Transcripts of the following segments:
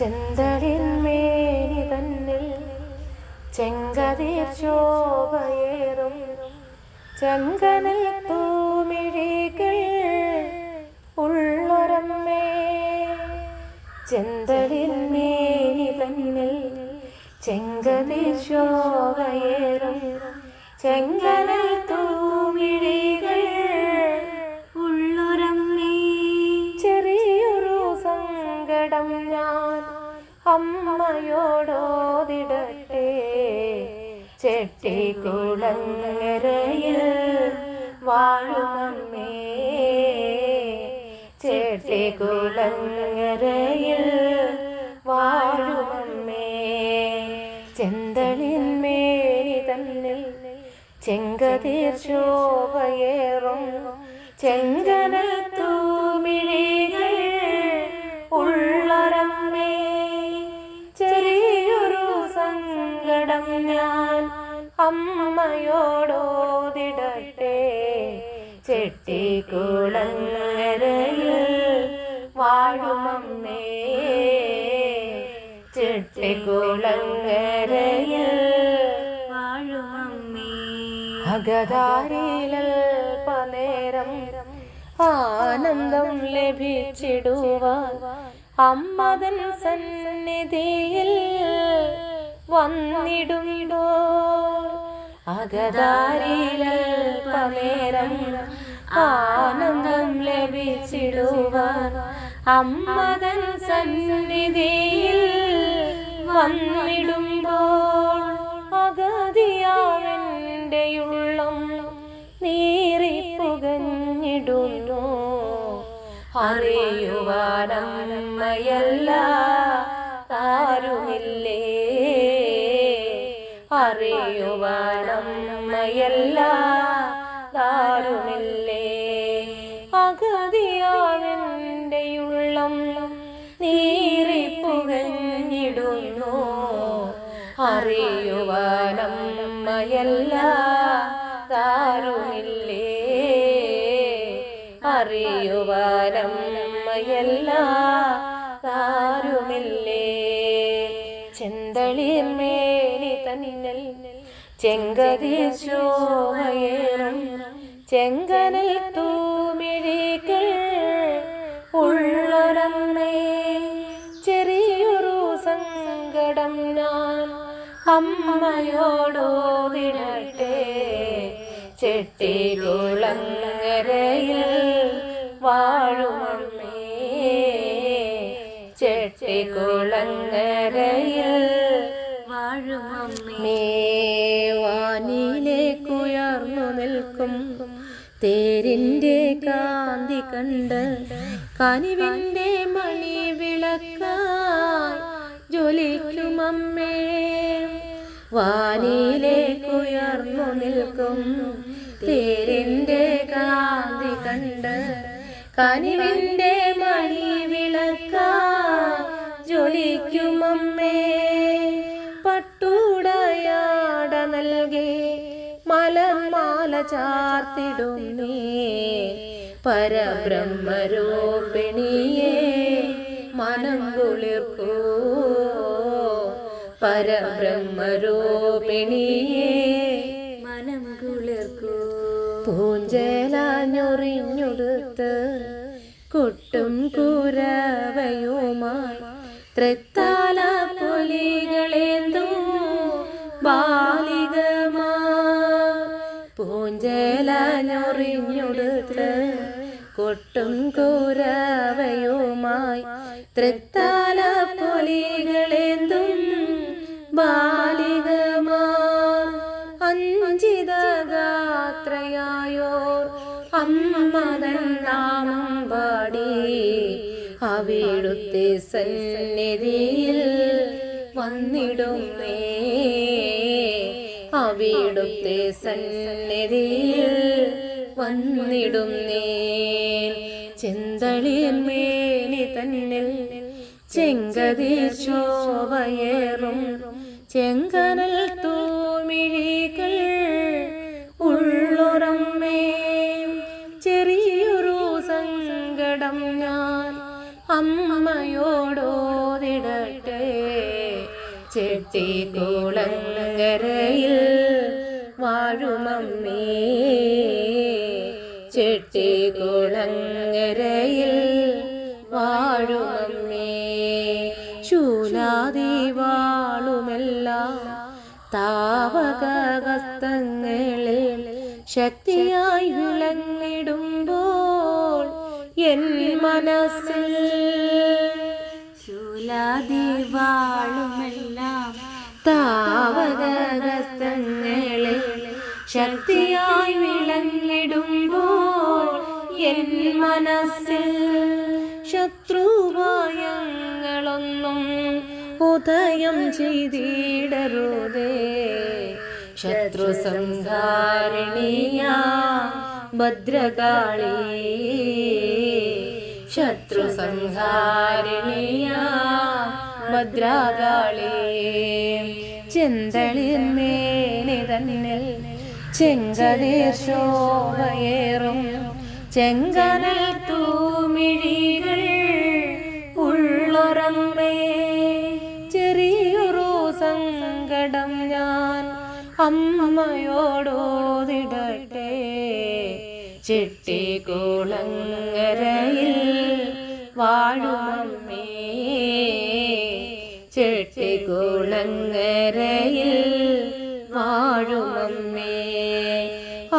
ചെന്തളിന്മേനി തന്നിൽ ചെങ്കതിർ ശോഭയേറും. ചെങ്കനൽ തൂമിഴികൾ ഉള്ളൊരമ്മേ. ചെന്തളിന്മേനി തന്നിൽ ചെങ്കതിർ ശോഭയേറും. ചെങ്കനൽ അമ്മയോടോതിടട്ടെ. ചെട്ടിക്കുളങ്ങരയിൽ വാഴുമമ്മേ ചെട്ടിക്കുളങ്ങരയിൽ വാഴുമമ്മേ ചെന്തളിന്മേനി തന്നിൽ ചെങ്കതീർ ശോഭയേറും. ചെങ്കനൽ അമ്മയോടോതിടട്ടെ. ചെട്ടിക്കുളങ്ങരയിൽ വാഴുമമ്മേ. ചെട്ടിക്കുളങ്ങരയിൽ വാഴുമമ്മേ. പനേരം ആനന്ദം ലഭിച്ചിടുവാൻ അമ്മതൻ സന്നിധിയിൽ വന്നിടുമ്പോ അകതാരിലൽപനേരം ആനന്ദം ലഭിച്ചിടുവാൻ അമ്മതൻ സന്നിധിയിൽ വന്നിടുമ്പോൾ അഗതിയാവന്റെ ഉള്ളം നീറി പുകഞ്ഞിടുന്നു അറിയുവാനമ്മയല്ല ആരുമില്ലേ? അറിയുവാനമ്മയല്ല താരുമില്ലേ? അറിയുവാനമ്മയല്ല താരുമില്ലേ? ചെന്തളിർമേനി തന്നിൽ ചെങ്കതി ശോഭയേറും ചെങ്കനൽ തൂമിഴികൾ അമ്മയോടോതിടട്ടെ. ചെട്ടികുളങ്ങരയിൽ വാഴുമമ്മേ. ചെട്ടികുളങ്ങരയിൽ വാഴുമമ്മേ. മേവാനിലേക്കുയർന്നു നിൽക്കും തേരിന്റെ കാന്തി കണ്ട് കനിവിന്റെ മണി വിളക്കായി ജ്വലിക്കുമമ്മേ. വാനിലേക്കുയർന്നു നിൽക്കും. തേരിന്റെ കാന്തി കണ്ട് കനിവിന്റെ മണി വിളക്ക ജ്വലിക്കുമമ്മേ. പട്ടുടയാട നൽകി മലർമാല ചാർത്തിടുന്നേ പരബ്രഹ്മരോപിണിയേ മനം കുളിർക്കൂ. പരബ്രഹ്മരൂപിണിയെ. മനം കുളിർക്കൂ. പൂഞ്ചേലാഞ്ഞൊറിഞ്ഞുടുത്ത് കൊട്ടും കൂരവയുമായി. തൃത്താല പൊലികളേന്തും ബാലികമാ. പൂഞ്ചേലാഞ്ഞൊറിഞ്ഞുടുത്ത് കൊട്ടും കൂരവയുമായി. തൃത്താല സന്നിധിയിൽ വന്നിടുന്നേ. അവിടുത്തെ സന്നിധിയിൽ വന്നിടുന്നേ. ചെന്തളിയന്മേനി തന്നിൽ ചെങ്കതി ശോഭയേറും ചെങ്കനൽ തൂമിഴികൾ ചെട്ടിക്കുളങ്ങരയിൽ വാഴുമമ്മേ. ചെട്ടി ചെട്ടിക്കുളങ്ങരയിൽ വാഴുമമ്മേ. ശൂലാതി വാളുമെല്ലാം താവകഹസ്തങ്ങളിൽ ശക്തിയായി വിളങ്ങിടുമ്പോൾ എൻ മനസ്സിൽ ശൂലാതി ദിവാളുമെല്ലാം താവകഹസ്തങ്ങളിൽ ശക്തിയായി വിളങ്ങിടുമ്പോൾ എൻ മനസ്സിൽ ശത്രുവായങ്ങളൊന്നും ഉദയം ചെയ്തിടരുതേ. ശത്രു സംഹാരിണിയ ഭദ്രകാളി. ശത്രു സംഹാരിണിയ ഭദ്രകാളി ചെന്തളിർമേനി തന്നിൽ ചെങ്കതീർ ശോഭയേറും ചെങ്കനൽ തൂമിഴികൾ ഉള്ളൊരമ്മേ. ചെറിയൊരു സങ്കടം ഞാൻ അമ്മയോടോതിടട്ടെ. ചെട്ടിക്കുളങ്ങരയിൽ വാഴുമമ്മേ വാഴുമേ വാഴുമമ്മേ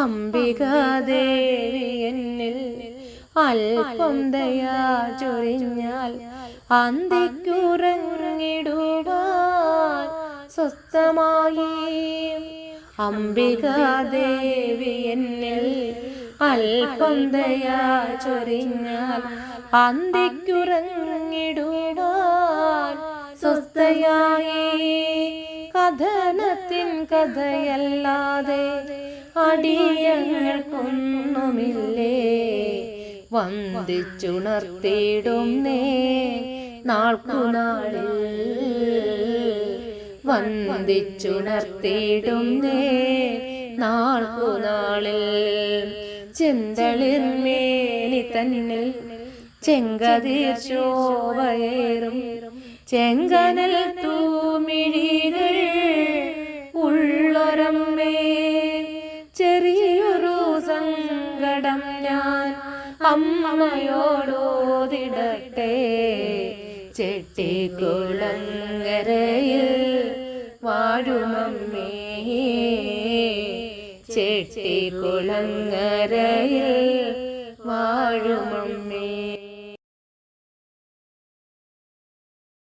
അംബികാദേവി എന്നിൽ അല്പം ദയാ ചൊരിഞ്ഞാൽ അന്തിക്കുറങ്ങിടുവാൻ സ്വസ്ഥമായി അംബികാദേവി എന്നിൽ അല്പം ദയാ ചൊരിഞ്ഞാൽ അന്തിക്കുറങ്ങിടുവാൻ സ്വസ്ഥയായി കഥനത്തിൻ കഥയല്ലാതെ അടിയങ്ങൾക്കൊന്നുമില്ലേ? വന്ദിച്ചുണർത്തിയിടും നേ നാൾക്കുനാളിൽ. വന്ദിച്ചുണർത്തിയിടും നേ നാൾക്കുനാളിൽ. ചെന്തളിർമേലി തന്നിൽ ചെങ്കതിർ ചെങ്കനൽ തൂമിഴികൾ ഉള്ളൊരമ്മേ. ചെറിയൊരു സങ്കടം ഞാൻ അമ്മയോടോതിടട്ടെ. ചെട്ടിക്കുളങ്ങരയിൽ വാഴുമമ്മേ. ചെട്ടിക്കുളങ്ങരയിൽ വാഴുമമ്മേ.